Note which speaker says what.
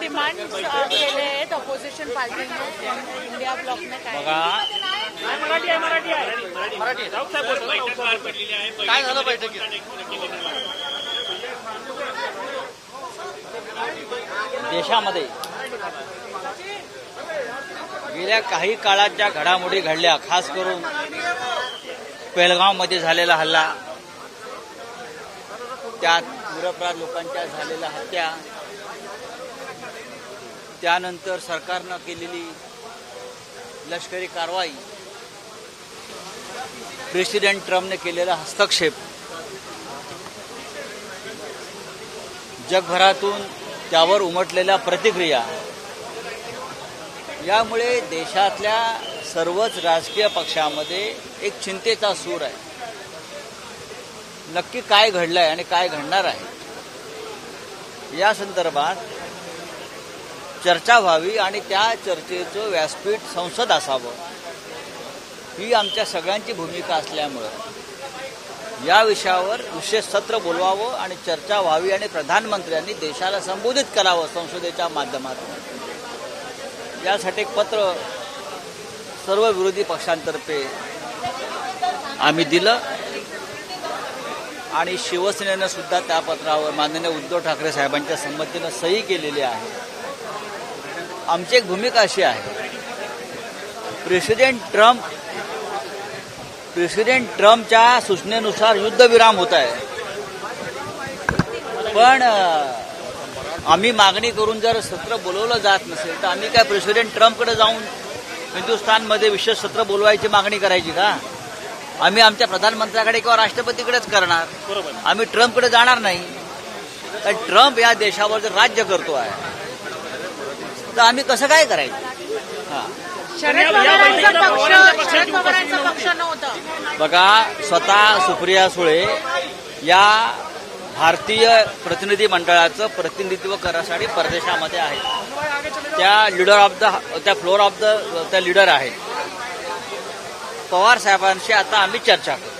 Speaker 1: Demand केले आहेत opposition पार्टीने. India ब्लॉकने काय
Speaker 2: बघा.
Speaker 3: काय झालं बैठकीत
Speaker 2: देशामध्ये गेल्या काही काळात ज्या घडामोडी घडल्या. खास करून पेहलगावमध्ये झालेला हल्ला त्यात निरपराध लोकांच्या झालेल्या हत्या त्यानंतर सरकारनं केलेली लष्करी कारवाई प्रेसिडेंट ट्रम्पने केलेला हस्तक्षेप जगभरातून त्यावर उमटलेल्या प्रतिक्रिया यामुळे देशातल्या सर्वच राजकीय पक्षामध्ये एक चिंतेचा सूर आहे. नक्की काय घडलंय आणि काय घडणार आहे? या संदर्भात चर्चा व्हावी आणि त्या चर्चेचं व्यासपीठ संसद असावं. ही आमच्या सगळ्यांची भूमिका असल्यामुळं. या विषयावर विशेष सत्र बोलवावं आणि चर्चा व्हावी आणि प्रधानमंत्र्यांनी देशाला संबोधित करावं संसदेच्या माध्यमातून. यासाठी एक पत्र सर्व विरोधी पक्षांतर्फे आम्ही दिलं आणि शिवसेनेनं सुद्धा त्या पत्रावर माननीय उद्धव ठाकरे साहेबांच्या संमतीनं सही केलेली आहे. आमची एक भूमिका अशी आहे. प्रेसिडेंट ट्रम्प प्रेसिडेंट ट्रम्पच्या सूचनेनुसार युद्धविराम होत आहे. पण आम्ही मागणी करून जर सत्र बोलवलं जात नसेल तर आम्ही काय प्रेसिडेंट ट्रम्पकडे जाऊन हिंदुस्थानमध्ये विशेष सत्र बोलवायची मागणी करायची का? आम्ही आमच्या प्रधानमंत्र्याकडे किंवा राष्ट्रपतीकडेच करणार. आम्ही ट्रम्पकडे जाणार नाही. कारण ट्रम्प या देशावर जर राज्य करतो आहे तर आम्ही कसं काय करायचं? हां.
Speaker 1: शरद पवारांचा पक्ष शरद पवारांचा पक्ष नव्हतं.
Speaker 2: बघा स्वतः सुप्रिया सुळे या भारतीय प्रतिनिधी मंडळाचं प्रतिनिधित्व करण्यासाठी परदेशामध्ये आहेत. त्या लिडर ऑफ द त्या फ्लोअर ऑफ द त्या लिडर आहेत. पवार साहेबांशी आता आम्ही चर्चा करू